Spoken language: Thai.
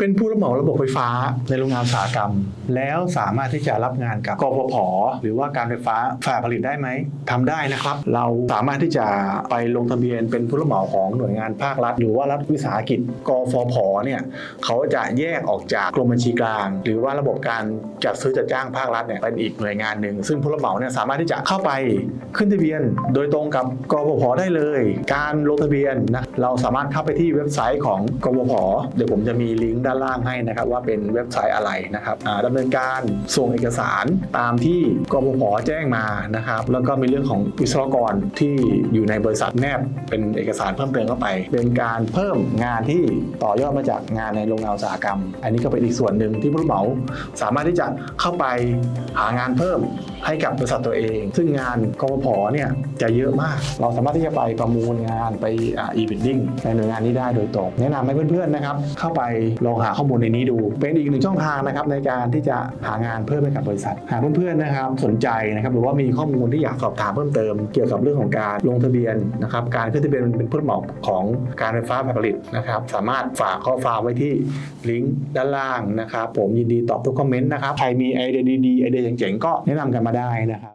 เป็นผู้รับเหมาระบบไฟฟ้าในโรงงานอุตสาหกรรม แล้วสามารถที่จะรับงานกับกฟผหรือว่าการไฟฟ้าฝ่ายผลิตได้ไหมทำได้นะครับ เราสามารถที่จะไปลงทะเบียนเป็นผู้รับเหมาของหน่วยงานภาครัฐ หรือว่ารัฐวิสาหกิจกฟผเนี่ยเขาจะแยกออกจากกรมบัญชีกลาง หรือว่าระบบการจัดซื้อจัดจ้างภาครัฐเนี่ยเป็นอีกหน่วยงานหนึ่งซึ่งผู้รับเหมาเนี่ยสามารถที่จะเข้าไปขึ้นทะเบียน โดยตรงกับกฟผได้เลย การลงทะเบียนนะเราสามารถเข้าไปที่เว็บไซต์ของกฟผเดี๋ยวผมจะมีลิงก์ด้านล่างให้นะครับว่าเป็นเว็บไซต์อะไรนะครับอ่าดำเนินการส่งเอกสารตามที่กฟผแจ้งมานะครับแล้วก็มีเรื่องของวิศวกรที่อยู่ในบริษัทแนบเป็นเอกสารเพิ่มเติมเข้าไป เป็นการเพิ่มงานที่ต่อยอดมาจากงานในโรงงานอุตสาหกรรม อันนี้ก็เป็นอีกส่วนหนึ่งที่ผู้รับเหมาสามารถที่จะเข้าไปหางานเพิ่มให้กับบริษัทตัวเอง ซึ่งงานกฟผเนี่ยจะเยอะมาก เราสามารถที่จะไปประมูลงานไปอีบิดดิ้งในหน่วยงานนี้ได้โดยตรง แนะนำให้เพื่อนๆนะครับเข้าไปลองหาข้อมูลในนี้ดู เป็นอีกหนึ่งช่องทางนะครับในการที่จะหางานเพิ่มให้กับบริษัท หากเพื่อนๆนะครับสนใจนะครับหรือว่ามีข้อมูลที่อยากสอบถามเพิ่มเติม เกี่ยวกับเรื่องของการลงทะเบียนนะครับการขึ้นทะเบียนเป็นผู้รับเหมาของการไฟฟ้าผลิตนะครับสามารถฝากข้อความไว้ที่ลิงก์ด้านล่างนะครับผมยินดีตอบทุกคอมเมนต์นะครับใครมีไอเดียดีๆไอเดียเจ๋งๆก็แนะนำกันมาได้นะครับ